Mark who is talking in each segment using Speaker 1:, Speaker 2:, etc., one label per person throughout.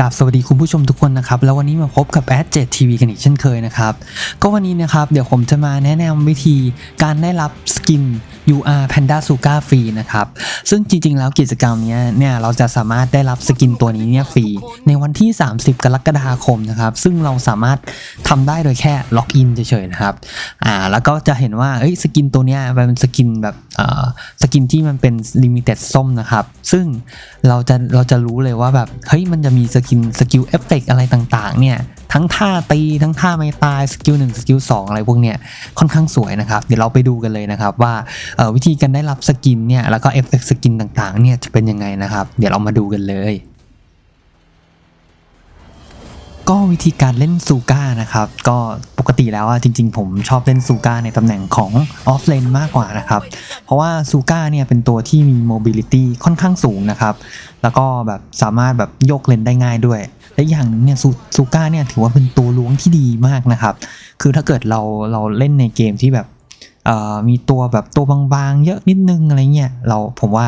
Speaker 1: กับสวัสดีคุณผู้ชมทุกคนนะครับแล้ววันนี้มาพบกับแอดเจ็ดทีวีกันอีกเช่นเคยนะครับก็วันนี้นะครับเดี๋ยวผมจะมาแนะนำวิธีการได้รับสกิน UR Panda Suga ฟรีนะครับซึ่งจริงๆ แล้วกิจกรรมนี้เนี่ยเราจะสามารถได้รับสกินตัวนี้เนี่ยฟรีในวันที่ 30 กรกฎาคมนะครับซึ่งเราสามารถทำได้โดยแค่ล็อกอินเฉยๆนะครับอ่าแล้วก็จะเห็นว่าเอ้ยสกินตัวเนี้ยมันเป็นสกินแบบเอ่อสกินที่มันเป็นลิมิเต็ดส้มนะครับซึ่งเราจะเราจะรู้เลยว่าแบบเฮ้ยมันจะมีสพินสกิลเอฟเฟกอะไรต่างๆเนี่ยทั้งท่าตีทั้งท่าไม่ตายสกิลหนึ่งสกิลสองอะไรพวกเนี้ยค่อนข้างสวยนะครับ เดี๋ยวเราไปดูกันเลยนะครับว่าวิธีการได้รับสกินเนี่ยแล้วก็เอฟเฟกสกินต่างๆเนี่ยจะเป็นยังไงนะครับ เดี๋ยวเรามาดูกันเลย ก็วิธีการเล่นซูก้านะครับ ก็ปกติแล้วอะจริง ๆ ผมชอบเล่นซูก้าในตำแหน่งของออฟเลนมากกว่านะครับ เพราะว่าซูก้าเนี่ยเป็นตัวที่มีโมบิลิตี้ค่อนข้างสูงนะครับ แล้วก็แบบสามารถแบบโยกเลนได้ง่ายด้วย และอย่างหนึ่งเนี่ยซูซูก้าเนี่ยถือว่าเป็นตัวล้วงที่ดีมากนะครับ คือถ้าเกิดเราเราเล่นในเกมที่แบบมีตัวแบบตัวบางๆ เยอะนิดนึงอะไรเงี้ยเราผมว่า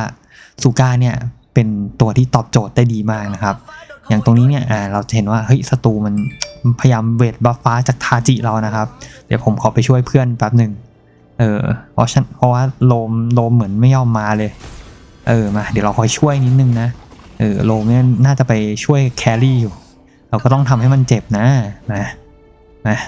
Speaker 1: ซูก้าเนี่ยเป็นตัวที่ตอบโจทย์ได้ดีมากนะครับ อย่างตรงนี้เนี่ยเราเห็นว่าเฮ้ยศัตรูมันพยายามเวทบัฟฟ้าจากทาจิเรานะครับ เดี๋ยวผมขอไปช่วยเพื่อนแป๊บหนึ่งเออเพราะฉันเพราะว่าโลมโลมเหมือนไม่ยอมมาเลย เออมาเดี๋ยวเราคอยช่วยนิดนึงนะเออโลมเนี่ยน่าจะไปช่วยแครี่อยู่ เราก็ต้องทำให้มันเจ็บนะนะนะ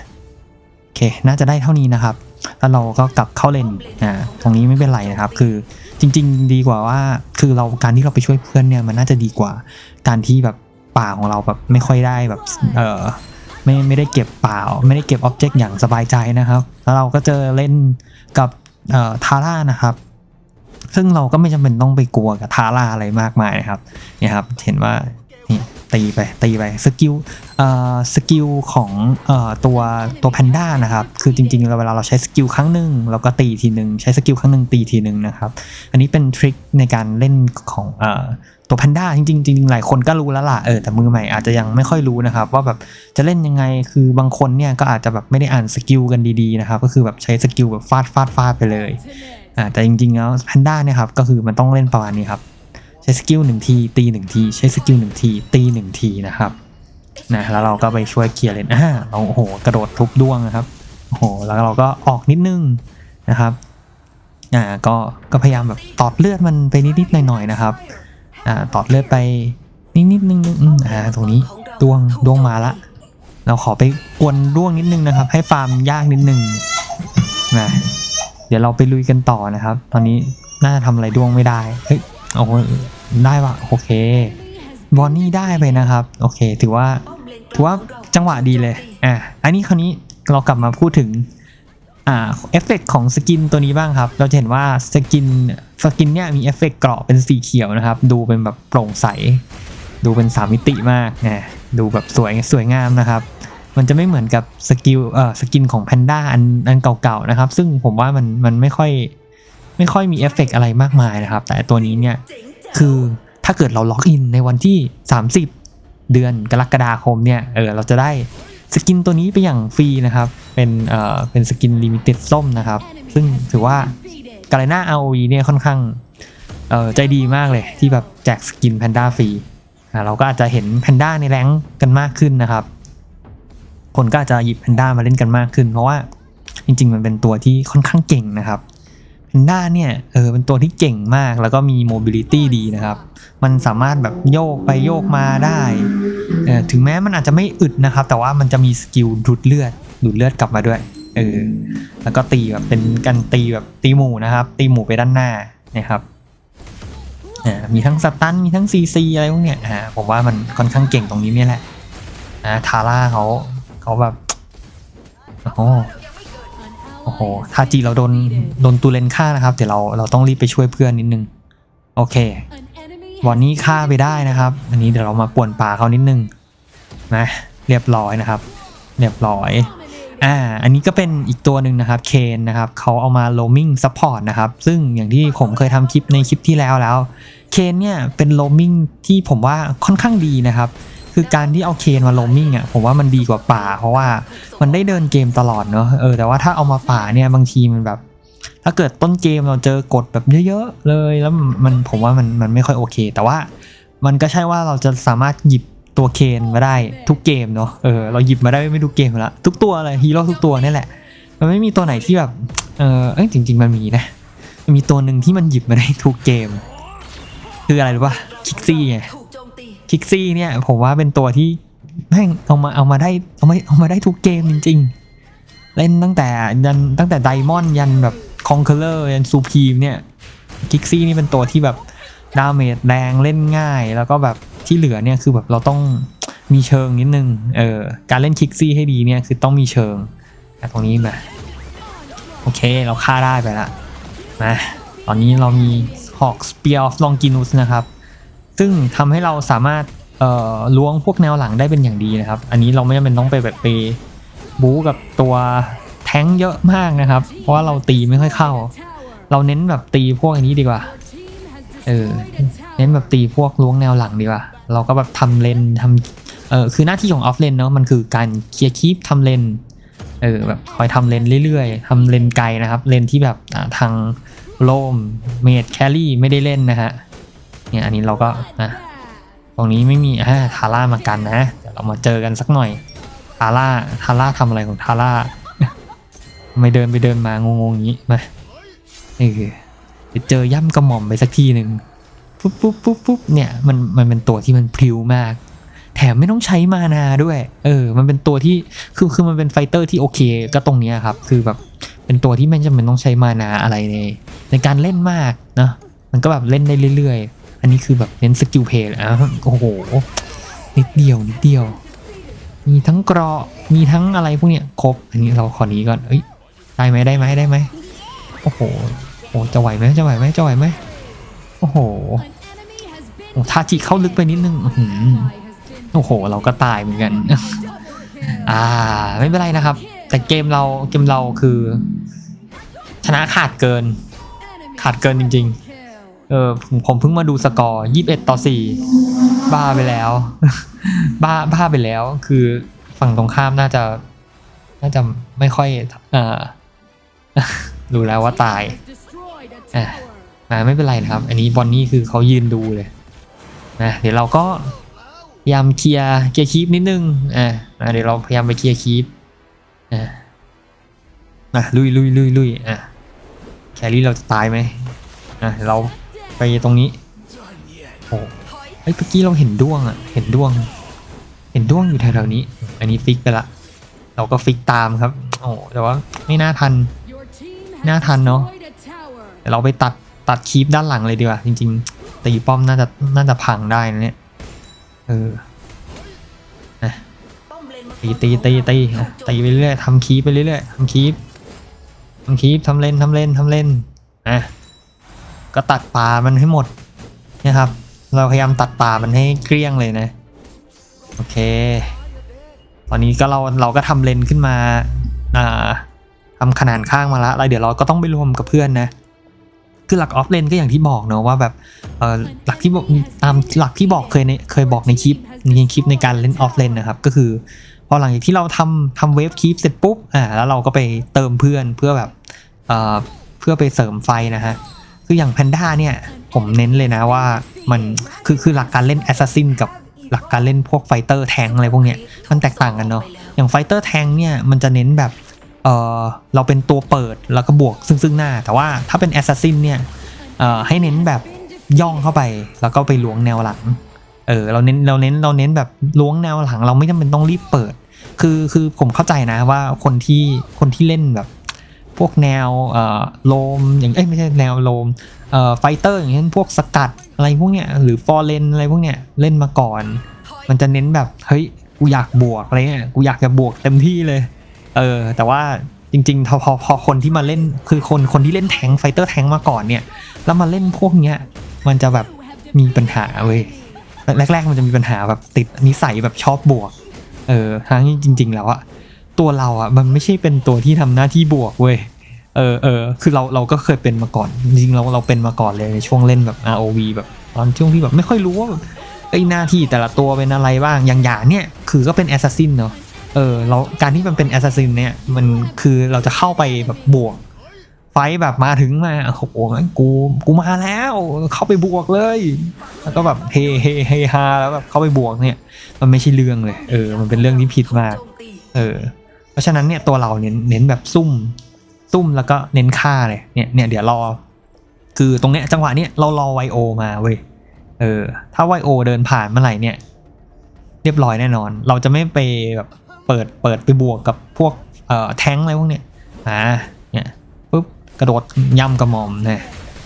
Speaker 1: โอเคน่าจะได้เท่านี้นะครับ แล้วเราก็กลับเข้าเลนอ่าตรงนี้ไม่เป็นไรนะครับ คือจริง ๆ ดีกว่าว่าคือเราการที่เราไปช่วยเพื่อนเนี่ยมันน่าจะดีกว่าการที่แบบ ป่าของเราแบบไม่ค่อยได้แบบ เออไม่ไม่ได้เก็บเปล่า ไม่ได้เก็บอ็อบเจกต์อย่างสบายใจนะครับ แล้วเราก็เจอเล่นกับเอ่อทาร่านะครับ ซึ่งเราก็ไม่จำเป็นต้องไปกลัวกับทาร่าอะไรมากมายนะครับเนี่ยครับเห็นว่านี่ ตีไปตีไปสกิลเอ่อสกิลของเอ่อตัวตัวแพนด้านะครับ คือจริงๆเราเวลาเราใช้สกิลครั้งหนึ่งเราก็ตีทีหนึ่งใช้สกิลครั้งหนึ่งตีทีหนึ่งนะครับ อันนี้เป็นทริคในการเล่นของเอ่อตัวแพนด้าจริงๆจริงๆหลายคนก็รู้แล้วล่ะเออแต่มือใหม่อาจจะยังไม่ค่อยรู้นะครับ ว่าแบบจะเล่นยังไงคือบางคนเนี่ยก็อาจจะแบบไม่ได้อ่านสกิลกันดีๆนะครับก็คือแบบใช้สกิลแบบฟาดฟาดฟาดไปเลยอ่าแต่จริงๆแล้วแพนด้าเนี่ยครับก็คือมันต้องเล่นประมาณนี้ครับ ใช้สกิลหนึ่งทีตีหนึ่งทีใช้สกิลหนึ่งทีตีหนึ่งทีนะครับนะแล้วเราก็ไปช่วยเคลียร์เลนอ่าเราโอ้โหกระโดดทุบด้วงนะครับโอ้โหแล้วเราก็ออกนิดนึงนะครับอ่าก็ก็พยายามแบบตอดเลือดมันไปนิดๆหน่อยๆนะครับอ่าตอดเลือดไปนิดๆนึงอืมอ่าตรงนี้ดวงดวงมาละ เราขอไปกวนดวงนิดนึงนะครับ ให้ฟาร์มยากนิดนึงนะเดี๋ยวเราไปลุยกันต่อนะครับ ตอนนี้น่าจะทำอะไรดวงไม่ได้เฮ้ยโอ้โห ได้วะโอเคบอนนี่ได้ไปนะครับ โอเค ถือว่าถือว่าจังหวะดีเลยอะอันนี้คราวนี้เรากลับมาพูดถึงอ่าเอฟเฟกของสกินตัวนี้บ้างครับ เราจะเห็นว่าสกินสกินเนี่ยมีเอฟเฟกเกราะเป็นสีเขียวนะครับ ดูเป็นแบบโปร่งใส ดูเป็นสามมิติมากนะดูแบบสวยสวยงามนะครับ มันจะไม่เหมือนกับสกิลเอ่อสกินของแพนด้าอันอันเก่าๆนะครับ ซึ่งผมว่ามันมันไม่ค่อยไม่ค่อยมีเอฟเฟกต์อะไรมากมายนะครับ แต่ตัวนี้เนี่ย คือถ้าเกิดเราล็อกอินในวันที่ 30 เดือนกรกฎาคมเนี่ยเออเราจะได้สกินตัวนี้ไปอย่างฟรีนะครับ เป็นเอ่อเป็นสกินลิมิเต็ดส้มนะครับ ซึ่งถือว่ากาเลน่า ROV เนี่ยค่อนข้างเอ่อใจดีมากเลยที่แบบแจกสกินแพนด้าฟรีอ่าเราก็อาจจะเห็นแพนด้าในแรงกันมากขึ้นนะครับ คนก็อาจจะหยิบแพนด้ามาเล่นกันมากขึ้น เพราะว่าจริง ๆ มันเป็นตัวที่ค่อนข้างเก่งนะครับ นด้าเนี่ยเออเป็นตัวที่เก่งมากแล้วก็มีโมบิลิตี้ดีนะครับ มันสามารถแบบโยกไปโยกมาได้เออถึงแม้มันอาจจะไม่อึดนะครับ แต่ว่ามันจะมีสกิลดูดเลือดดูดเลือดกลับมาด้วยเออแล้วก็ตีแบบเป็นการตีแบบตีหมู่นะครับ ตีหมู่ไปด้านหน้านะครับอ่ามีทั้งสตันมีทั้งซีซีอะไรพวกเนี้ยอ่าผมว่ามันค่อนข้างเก่งตรงนี้เนี่ยแหละอ่าทาร่าเขาเขาแบบโอ้โหโอ้โห ทาจิเราโดนโดนตูเลนฆ่านะครับ เดี๋ยวเราเราต้องรีบไปช่วยเพื่อนนิดนึง โอเควันนี้ฆ่าไปได้นะครับ อันนี้เดี๋ยวเรามาป่วนป่าเขานิดนึงนะเรียบร้อยนะครับ เรียบร้อยอ่าอันนี้ก็เป็นอีกตัวหนึ่งนะครับเคนนะครับเขาเอามา roaming support นะครับ ซึ่งอย่างที่ผมเคยทำคลิปในคลิปที่แล้วแล้วเคนเนี่ยเป็น roaming ที่ผมว่าค่อนข้างดีนะครับ คือการที่เอาเคนมา roaming อะผมว่ามันดีกว่าป่า เพราะว่ามันได้เดินเกมตลอดเนอะเออแต่ว่าถ้าเอามาป่าเนี่ยบางทีมันแบบ ถ้าเกิดต้นเกมเราเจอกดแบบเยอะๆเลยแล้วมันผมว่ามันมันไม่ค่อยโอเค แต่ว่ามันก็ใช่ว่าเราจะสามารถหยิบตัวเคนมาได้ทุกเกมเนาะเออเราหยิบมาได้ไม่ทุกเกมละทุกตัวเลยฮีโร่ทุกตัวนี่แหละ มันไม่มีตัวไหนที่แบบเออเอ้ยจริง ๆ มันมีนะมีตัวหนึ่งที่มันหยิบมาได้ทุกเกม คืออะไรรู้ป่ะคิกซี่ไง คิกซี่เนี่ย ผมว่าเป็นตัวที่แม่งเอามาเอามาได้เอามาเอามาได้ทุกเกมจริง ๆ เล่นตั้งแต่ยันตั้งแต่ไดมอนด์ยันแบบคองเคอร์ยันซูพีมเนี่ยคิกซี่นี่เป็นตัวที่แบบดาเมจแรงเล่นง่าย แล้วก็แบบที่เหลือเนี่ยคือแบบเราต้องมีเชิงนิดนึงเออการเล่นคิกซี่ให้ดีเนี่ยคือต้องมีเชิงอ่ตรงนี้มาโอเคเราฆ่าได้ไปละมาตอนนี้เรามี Hawk Spear of Longinus นะครับ ซึ่งทำให้เราสามารถล้วงพวกแนวหลังได้เป็นอย่างดีนะครับ อันนี้เราไม่จำเป็นต้องไปแบบไปบู๊กับตัวแท้งเยอะมากนะครับ เพราะว่าเราตีไม่ค่อยเข้า เราเน้นแบบตีพวกอันนี้ดีกว่า เออ เน้นแบบตีพวกล้วงแนวหลังดีกว่า เราก็แบบทำเลนทำเออคือหน้าที่ของออฟเลนเนาะ มันคือการเคลียร์คีปทำเลน เออแบบคอยทำเลนเรื่อยๆทำเลนไกลนะครับ เลนที่แบบทางโลมเมดแคลรี่ไม่ได้เล่นนะฮะ เนี่ยอันนี้เราก็นะตรงนี้ไม่มีอ่าทาร่ามากันนะเดี๋ยวเรามาเจอกันสักหน่อยทาร่าทาร่าทำอะไรของทาร่าไม่เดินไปเดินมางงๆอย่างนี้มาเออไปเจอย่ำกระหม่อมไปสักทีหนึ่งปุ๊บปุ๊บปุ๊บปุ๊บเนี่ยมันมันเป็นตัวที่มันพริ้วมาก แถมไม่ต้องใช้มานาด้วย เออ มันเป็นตัวที่คือคือมันเป็นไฟเตอร์ที่โอเค ก็ตรงเนี้ยครับ คือแบบเป็นตัวที่ไม่จำเป็นต้องใช้มานาอะไรในในการเล่นมากเนอะมันก็แบบเล่นได้เรื่อยๆ อันนี้คือแบบเน้นสกิลเพลย์อะโอ้โห นิดเดียวนิดเดียว มีทั้งกราะมีทั้งอะไรพวกเนี้ยครบ อันนี้เราขอนี้ก่อน เอ้ย ได้ไหมได้ไหมได้ไหมโอ้โหโอ้จะไหวไหมจะไหวไหมจะไหวไหมโอ้โหโอ้ทาจิเข้าลึกไปนิดนึงโอ้โห เราก็ตายเหมือนกัน อ่า ไม่เป็นไรนะครับ แต่เกมเราเกมเราคือ ชนะขาดเกิน ขาดเกินจริง ๆ เออผมผมเพิ่งมาดูสกอร์ยี่สิบเอ็ดต่อสี่บ้าไปแล้ว บ้าบ้าไปแล้ว คือฝั่งตรงข้ามน่าจะ น่าจะไม่ค่อยเอ่อรู้แล้วว่าตายอะอ่าไม่เป็นไรนะครับ อันนี้บอนนี่คือเขายืนดูเลยนะเดี๋ยวเราก็พยายามเคลียร์เคลียร์คีปนิดนึงอ่าอะเดี๋ยวเราพยายามไปเคลียร์คีปอ่าอะลุยลุยลุยลุยอะแครี่เราจะตายไหมอะเรา ไปตรงนี้โอ้เฮ้เมื่อกี้เราเห็นด้วงอะ เห็นด้วง เห็นด้วงอยู่แถวๆนี้ อันนี้ฟิกไปละ เราก็ฟิกตามครับ โอ้แต่ว่าไม่น่าทัน น่าทันเนอะเดี๋ยวเราไปตัดตัดคีปด้านหลังเลยดีกว่า จริงๆ ตีป้อมน่าจะน่าจะพังได้นะเนี่ย เออ
Speaker 2: นมังกร
Speaker 1: ตีตีตีตีตีไปเรื่อยทำคีปไปเรื่อยๆทำคีปทำคีปทำเล่นทำเล่นทำเล่นอะ ก็ตัดป่ามันให้หมดนี่ยครับ เราพยายามตัดป่ามันให้เกลี้ยงเลยนะ โอเค ตอนนี้ก็เราเราก็ทำเลนขึ้นมาอ่าทำขนาดข้างมาละแล้วเดี๋ยวเราก็ต้องไปรวมกับเพื่อนนะคือหลักออฟเลนก็อย่างที่บอกเนอะว่าแบบเออหลักที่บอกตามหลักที่บอกเคยในเคยบอกในคลิปในคลิปในการเล่นออฟเลนนะครับก็คือพอหลังจากที่เราทำทำเวฟคลิปเสร็จปุ๊บอ่าแล้วเราก็ไปเติมเพื่อนเพื่อแบบเอ่อเพื่อไปเสริมไฟนะฮะ คืออย่างแพนด้าเนี่ย ผมเน้นเลยนะว่ามันคือคือหลักการเล่นแอสซัสซินกับหลักการเล่นพวกไฟเตอร์แทงอะไรพวกเนี้ยมันแตกต่างกันเนาะอย่างไฟเตอร์แทงเนี่ยมันจะเน้นแบบเออเราเป็นตัวเปิดแล้วก็บวกซึ่งซึ่งหน้า แต่ว่าถ้าเป็นแอสซัสซินเนี่ยเออให้เน้นแบบย่องเข้าไปแล้วก็ไปล้วงแนวหลังเออเราเน้นเราเน้นเราเน้นแบบล้วงแนวหลัง เราไม่จำเป็นต้องรีบเปิด คือคือผมเข้าใจนะว่าคนที่คนที่เล่นแบบ พวกแนวโลมอย่างเอ้ยไม่ใช่แนวโลมไฟเตอร์อย่างเช่นพวกสกัดอะไรพวกเนี้ยหรือฟอร์เรนอะไรพวกเนี้ยเล่นมาก่อน มันจะเน้นแบบเฮ้ยกูอยากบวกอะไรเงี้ยกูอยากจะบวกเต็มที่เลยเออแต่ว่าจริงๆพอพอพอคนที่มาเล่นคือคนคนที่เล่นแทงไฟเตอร์แทงมาก่อนเนี่ยแล้วมาเล่นพวกเนี้ยมันจะแบบมีปัญหาเว้ยแรกๆมันจะมีปัญหาแบบติดนิสัยแบบชอบบวกเออทั้งจริง ๆ แล้วอะ ตัวเราอะมันไม่ใช่เป็นตัวที่ทำหน้าที่บวกเว้ยเออเออคือเราเราก็เคยเป็นมาก่อน จริงเราเราเป็นมาก่อนเลยในช่วงเล่นแบบ ROV แบบตอนช่วงที่แบบไม่ค่อยรู้ว่าแบบไอ้หน้าที่แต่ละตัวเป็นอะไรบ้างอย่างหยาเนี่ยคือก็เป็นแอสซัสซินเนาะเออเราการที่มันเป็นแอสซัสซินเนี่ยมันคือเราจะเข้าไปแบบบวก ไฟแบบมาถึงมาโอ้โหงั้นกูกูมาแล้ว เข้าไปบวกเลย แล้วก็แบบเฮเฮเฮฮาแล้วแบบเข้าไปบวกเนี่ย มันไม่ใช่เรื่องเลย เออ มันเป็นเรื่องที่ผิดมาก เออ เพราะฉะนั้นเนี่ยตัวเราเน้นเน้นแบบซุ่มซุ่มแล้วก็เน้นฆ่าเลยเนี่ยเนี่ยเดี๋ยวรอ คือตรงเนี้ยจังหวะเนี้ยเรารอไวโอมาเว้ยเออถ้าไวโอเดินผ่านเมื่อไหร่เนี่ย เรียบร้อยแน่นอน เราจะไม่ไปแบบเปิดเปิดไปบวกกับพวกเอ่อแท้งอะไรพวกเนี้ยอ่าเนี่ยปุ๊บกระโดดย่ำกระหม่อมเนี่ย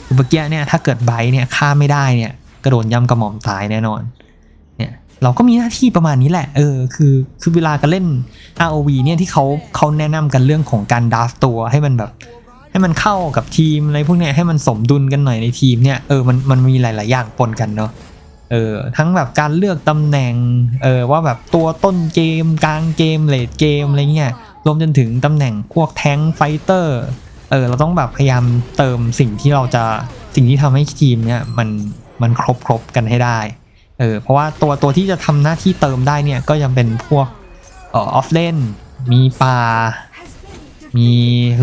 Speaker 1: คือเมื่อกี้เนี่ยถ้าเกิดไบร์เนี่ยฆ่าไม่ได้เนี่ยกระโดดย่ำกระหม่อมตายแน่นอน เราก็มีหน้าที่ประมาณนี้แหละ เออ คือ คือเวลาการเล่น ROV เนี่ยที่เขาเขาแนะนำกันเรื่องของการดราฟตัวให้มันแบบ ให้มันเข้ากับทีมอะไรพวกเนี้ยให้มันสมดุลกันหน่อยในทีมเนี่ย เออ มันมันมีหลาย ๆ อย่างปนกันเนาะ เออ ทั้งแบบการเลือกตำแหน่ง เออ ว่าแบบตัวต้นเกม กลางเกม เลดเกมอะไรเงี้ย รวมจนถึงตำแหน่งพวกแท้งไฟเตอร์ เออ เราต้องแบบพยายามเติมสิ่งที่เราจะ สิ่งที่ทำให้ทีมเนี่ยมัน มันครบครบกันให้ได้ เออเพราะว่าตัวตัวที่จะทำหน้าที่เติมได้เนี่ยก็ยังเป็นพวกเออออฟเลนมีป่า มี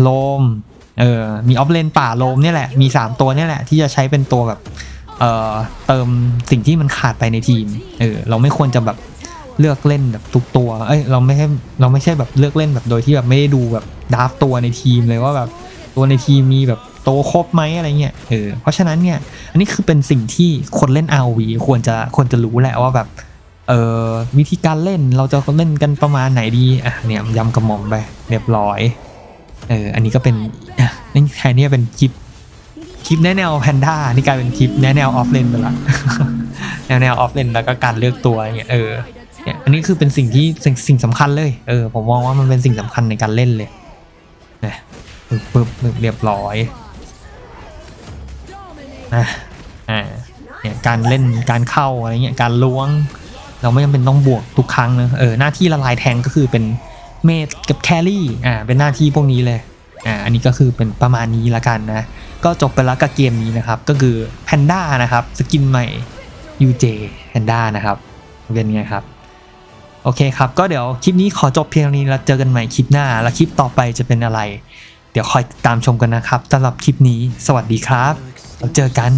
Speaker 1: โลมเออมีออฟเลนป่าโลมเนี่ยแหละ มี 3 ตัวเนี่ยแหละ ที่จะใช้เป็นตัวแบบเอ่อเติมสิ่งที่มันขาดไปในทีมเออเราไม่ควรจะแบบเลือกเล่นแบบทุกตัว เอ้ยเราไม่ใช่เราไม่ใช่แบบเลือกเล่นแบบโดยที่แบบไม่ได้ดูแบบดาฟตัวในทีมเลยว่าแบบตัวในทีมมีแบบ โตครบไหมอะไรเงี้ยเออเพราะฉะนั้นเนี่ย อันนี้คือเป็นสิ่งที่คนเล่น RV ควรจะควรจะรู้แหละว่าแบบเออวิธีการเล่นเราจะเล่นกันประมาณไหนดีอะเนี่ยยำกระหม่อมไปเรียบร้อยเอออันนี้ก็เป็นนี่แค่นี้เป็นคลิปคลิปแนวแนวแพนด้านี่กลายเป็นคลิปแนวแนวออฟเลนไปละแนวแนวออฟเลนแล้วก็การเลือกตัวอย่างเงี้ยเออเนี่ยอันนี้คือเป็นสิ่งที่สิ่งสิ่งสำคัญเลยเออผมมองว่ามันเป็นสิ่งสำคัญในการเล่นเลยนะปึ๊บปึ๊บเรียบร้อย อะอ่าเนี่ยการเล่นการเข้าอะไรเงี้ยการล้วง เราไม่จำเป็นต้องบวกทุกครั้งนะเออหน้าที่ละลายแทงก็คือเป็นเมดกับแครี่อ่าเป็นหน้าที่พวกนี้เลยอ่าอันนี้ก็คือเป็นประมาณนี้ละกันนะ ก็จบไปแล้วกับเกมนี้นะครับ ก็คือ Panda นะครับสกินใหม่ UJ Panda นะครับเป็นไงครับโอเคครับ ก็เดี๋ยวคลิปนี้ขอจบเพียงเท่านี้แล้วเจอกันใหม่คลิปหน้า แล้วคลิปต่อไปจะเป็นอะไร เดี๋ยวคอยติดตามชมกันนะครับสำหรับคลิปนี้ สวัสดีครับ เราเจอกัน